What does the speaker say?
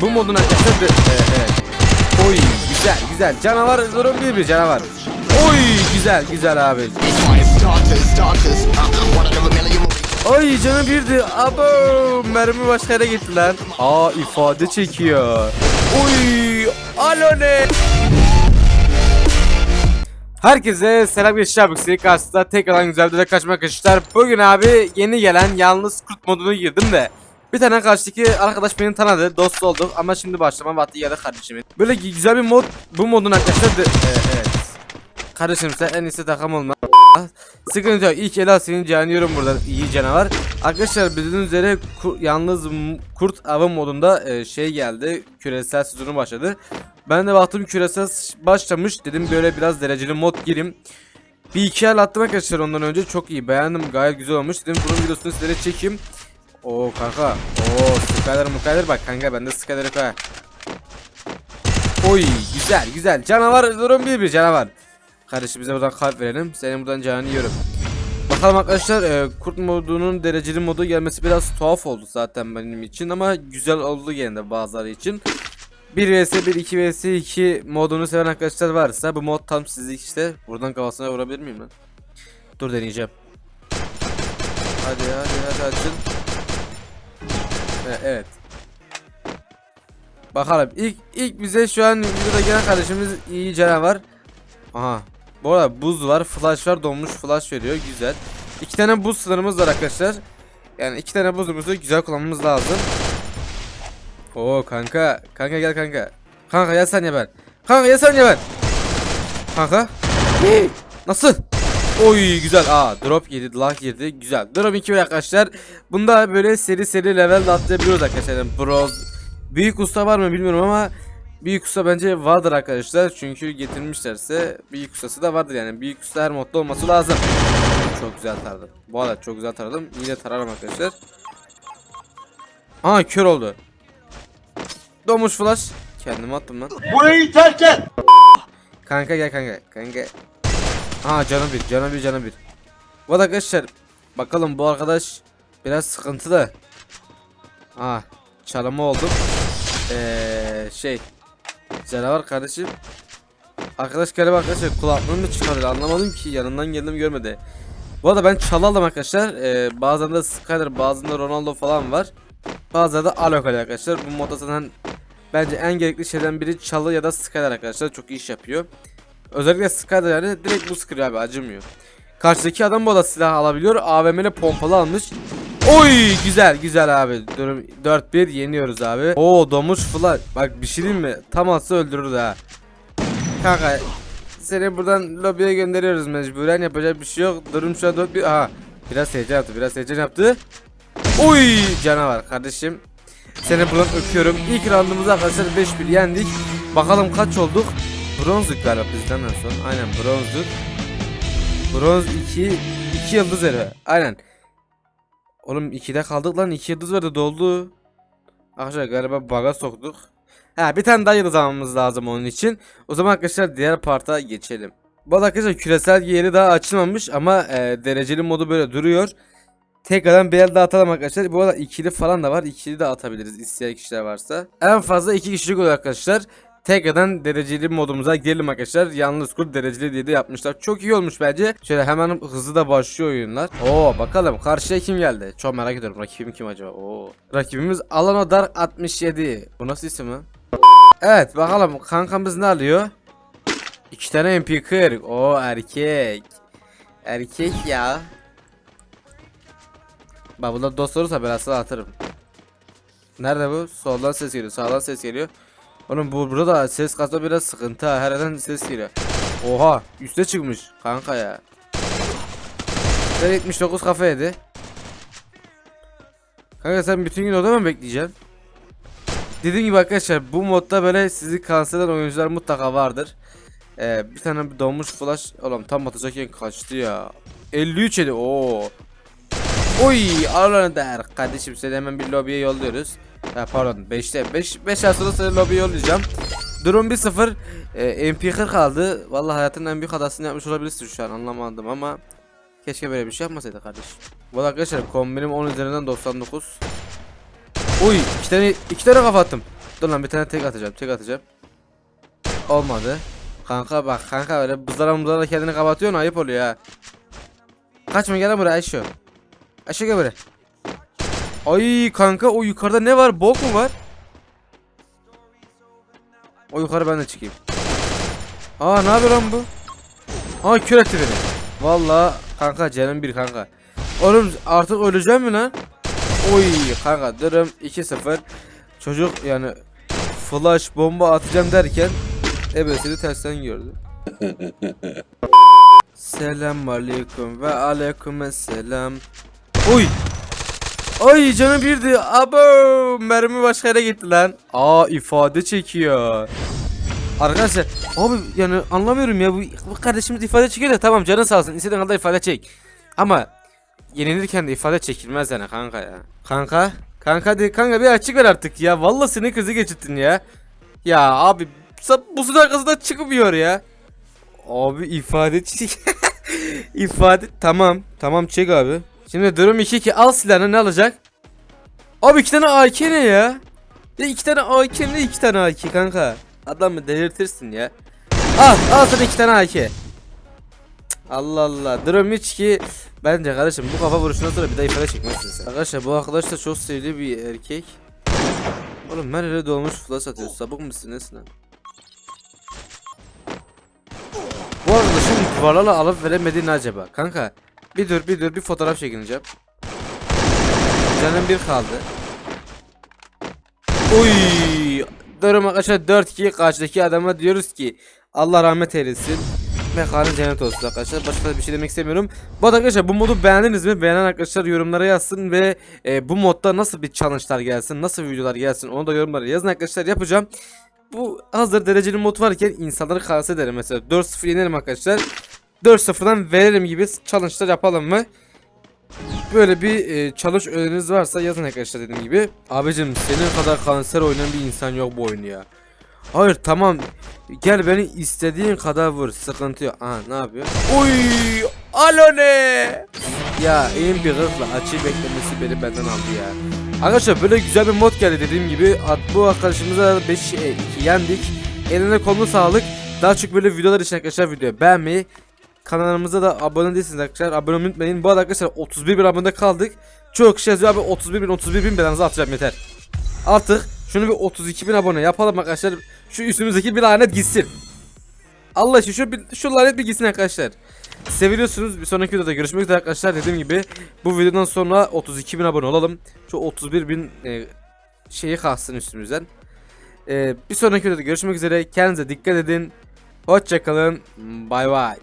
bu modun arkadaşlar de- e, evet. Oy güzel güzel canavar durum bir bir canavar. Oy güzel güzel abi. Oy canı birdi. Abo mermi başka yere gitti lan. Aa ifade çekiyor. Oy alo ne? Herkese selam abi. Senin karşısında tekrardan güzel bir de kaçmak arkadaşlar. Bugün abi yeni gelen yalnız kurt modunu girdim de. Bir tane karşıdaki arkadaş beni tanıdı, dost olduk ama şimdi başlama vakti geldi kardeşimin. Böyle güzel bir mod, bu modun arkadaşlar de, e, evet. Kardeşim sen en iyisi takım olma. Sıkıntı yok. İlk el senin canıyorum burada iyi canavar. Arkadaşlar bildiğiniz üzere ku- yalnız kurt avı modunda e, şey geldi. Küresel sezonu başladı. Ben de baktım küresel başlamış. Dedim böyle biraz dereceli mod gireyim. Bir iki el attım arkadaşlar ondan önce çok iyi beğendim gayet güzel olmuş dedim bunun videosunu sizlere çekeyim Oo kanka Oo Skyler mukayler bak kanka bende Skyler yok ha Oy güzel güzel canavar durum bir bir canavar Kardeşim bize buradan kalp verelim senin buradan canını yiyorum Bakalım arkadaşlar e, kurt modunun dereceli modu gelmesi biraz tuhaf oldu zaten benim için ama güzel oldu gene de bazıları için 1 vs 1 2 vs 2 modunu seven arkadaşlar varsa bu mod tam sizlik işte. Buradan kafasına vurabilir miyim lan? Dur deneyeceğim. Hadi hadi hadi açın. E, evet. Bakalım ilk ilk bize şu an videoda gelen kardeşimiz iyi canavar. Aha. Bu arada buz var, flash var, donmuş flash veriyor. Güzel. İki tane buz sınırımız var arkadaşlar. Yani iki tane buzumuzu güzel kullanmamız lazım. Oo kanka. Kanka gel kanka. Kanka gel sen ben. Kanka gel sen ben. Kanka. Nasıl? Oy güzel. Aa drop yedi, lag yedi. Güzel. Drop 2 arkadaşlar. Bunda böyle seri seri level atlayabiliyoruz arkadaşlar. Yani bronz. Büyük usta var mı bilmiyorum ama Büyük usta bence vardır arkadaşlar. Çünkü getirmişlerse büyük ustası da vardır yani. Büyük usta her modda olması lazım. Çok güzel taradım. Bu arada çok güzel taradım. İyi de tararım arkadaşlar. Aa kör oldu. Domuş flash. Kendimi attım lan. Burayı terk et. Kanka gel kanka. Kanka. Aa canım bir, canım bir, canım bir. Bu arada arkadaşlar bakalım bu arkadaş biraz sıkıntılı. Aa çalımı oldum. Eee şey canavar kardeşim. Arkadaş galiba arkadaşlar kulaklığını mı çıkardı anlamadım ki yanından geldim görmedi. Bu arada ben çalı aldım arkadaşlar. Ee, bazen de Skyler bazen de Ronaldo falan var. Bazen de Alok arkadaşlar. Bu modda zaten Bence en gerekli şeyden biri çalı ya da Skyler arkadaşlar çok iyi iş yapıyor. Özellikle yani direkt bu sıkıyor abi acımıyor. Karşıdaki adam bu da silah alabiliyor. AVM'li pompalı almış. Oy güzel güzel abi. Durum 4-1 yeniyoruz abi. Oo domuz flash. Bak bir şey diyeyim mi? Tam atsa öldürür ha. Kanka seni buradan lobiye gönderiyoruz mecburen yapacak bir şey yok. Durum şu an 4-1. Aha biraz heyecan yaptı biraz heyecan yaptı. Oy canavar kardeşim. Seni buradan öpüyorum. İlk roundumuzu arkadaşlar 5-1 yendik. Bakalım kaç olduk? Bronzluk galiba bizden en son. Aynen bronzluk. Bronz 2 2 yıldız eri. Aynen. Oğlum 2'de kaldık lan 2 yıldız verdi doldu. Arkadaşlar galiba bug'a soktuk. Ha bir tane daha yıldız almamız lazım onun için. O zaman arkadaşlar diğer parta geçelim. Bu arkadaşlar küresel yeri daha açılmamış ama e, dereceli modu böyle duruyor. Tekrardan bir el daha atalım arkadaşlar. Bu arada ikili falan da var. İkili de atabiliriz isteyen kişiler varsa. En fazla iki kişilik oluyor arkadaşlar. Tekrardan dereceli modumuza girelim arkadaşlar. Yalnız kur dereceli diye de yapmışlar. Çok iyi olmuş bence. Şöyle hemen hızlı da başlıyor oyunlar. Oo bakalım karşıya kim geldi? Çok merak ediyorum. Rakibim kim acaba? Oo. Rakibimiz Alano Dark 67. Bu nasıl isim lan? Evet bakalım kankamız ne alıyor? İki tane MP40. Oo erkek. Erkek ya. Bak bunlar dost olursa ben asla atarım. Nerede bu? Soldan ses geliyor, sağdan ses geliyor. Oğlum bu burada ses kasma biraz sıkıntı ha. Her yerden ses geliyor. Oha, üste çıkmış kanka ya. Ben 79 kafa yedi. Kanka sen bütün gün orada mı bekleyeceksin? Dediğim gibi arkadaşlar bu modda böyle sizi kanser eden oyuncular mutlaka vardır. Ee, bir tane donmuş flash oğlum tam atacakken kaçtı ya. 53 yedi. Oo. Oy Arlan der kardeşim seni hemen bir lobiye yolluyoruz. Ha, pardon 5'te 5 5 ay sonra seni lobiye yollayacağım. Durum 1-0. Ee, MP40 kaldı. Vallahi hayatının en büyük hatasını yapmış olabilirsin şu an anlamadım ama keşke böyle bir şey yapmasaydı kardeş. Bu arkadaşlar kombinim 10 üzerinden 99. Oy iki tane iki tane kafa attım. Dur lan bir tane tek atacağım tek atacağım. Olmadı. Kanka bak kanka öyle buzlara muzlara kendini kapatıyorsun ayıp oluyor ha. Kaçma gel buraya Ayşe. Ayşe gel buraya. Ay kanka o yukarıda ne var? Bok mu var? O yukarı ben de çıkayım. Aa ne yapıyor lan bu? Aa kür etti beni. Valla kanka canım bir kanka. Oğlum artık öleceğim mi lan? Oy kanka durum 2-0. Çocuk yani flash bomba atacağım derken ebesini tersten gördü. Selam aleyküm ve aleyküm selam. Oy. Ay canım birdi. Abo mermi başka yere gitti lan. Aa ifade çekiyor. Arkadaşlar abi yani anlamıyorum ya bu, bu kardeşimiz ifade çekiyor da tamam canın sağ olsun istediğin kadar ifade çek. Ama yenilirken de ifade çekilmez yani kanka ya. Kanka kanka de kanka bir açık ver artık ya. Vallahi seni kızı geçittin ya. Ya abi bu su arkasında çıkmıyor ya. Abi ifade çek. ifade tamam tamam çek abi. Şimdi durum 2 ki al silahını ne alacak? Abi iki tane AK ne ya? Ya iki tane AK ne iki tane AK kanka? Adamı delirtirsin ya. Al al sana iki tane AK. Allah Allah. Durum 3 ki bence kardeşim bu kafa vuruşundan sonra bir daha ifade çekmezsin sen. Arkadaşlar bu arkadaş da çok sevdiği bir erkek. Oğlum her yere dolmuş flash atıyor. Sapık mısın nesin lan? Bu arkadaşın duvarlarla alıp veremediği ne acaba? Kanka bir dur bir dur bir fotoğraf çekineceğim. Canım bir kaldı. Uy. Durum arkadaşlar 4-2 karşıdaki adama diyoruz ki Allah rahmet eylesin. Mekanı cennet olsun arkadaşlar. Başka bir şey demek istemiyorum. Bu arkadaşlar bu modu beğendiniz mi? Beğenen arkadaşlar yorumlara yazsın ve e, bu modda nasıl bir challenge'lar gelsin, nasıl videolar gelsin onu da yorumlara yazın arkadaşlar yapacağım. Bu hazır dereceli mod varken insanları kanser ederim mesela 4-0 yenerim arkadaşlar. 4-0'dan verelim gibi challenge'lar yapalım mı? Böyle bir e, challenge öneriniz varsa yazın arkadaşlar dediğim gibi. Abicim senin kadar kanser oynayan bir insan yok bu oyunu ya. Hayır tamam. Gel beni istediğin kadar vur. Sıkıntı yok. Aha ne yapıyor? Oy! Alo ne? Ya en bir hırla açı beklemesi beni benden aldı ya. Arkadaşlar böyle güzel bir mod geldi dediğim gibi. Bu arkadaşımıza 5 2 yendik. Eline kolunu sağlık. Daha çok böyle videolar için arkadaşlar videoyu beğenmeyi kanalımıza da abone değilsiniz arkadaşlar. Abone olmayı unutmayın. Bu arada arkadaşlar 31 bin abone kaldık. Çok kişi yazıyor abi 31 bin 31 bin belanızı atacağım yeter. Artık şunu bir 32 bin abone yapalım arkadaşlar. Şu üstümüzdeki bir lanet gitsin. Allah için şu, bir- şu lanet bir gitsin arkadaşlar. Seviliyorsunuz. Bir sonraki videoda görüşmek üzere arkadaşlar. Dediğim gibi bu videodan sonra 32 bin abone olalım. Şu 31 bin e, şeyi kalsın üstümüzden. E, bir sonraki videoda görüşmek üzere. Kendinize dikkat edin. Hoşçakalın. Bay bay.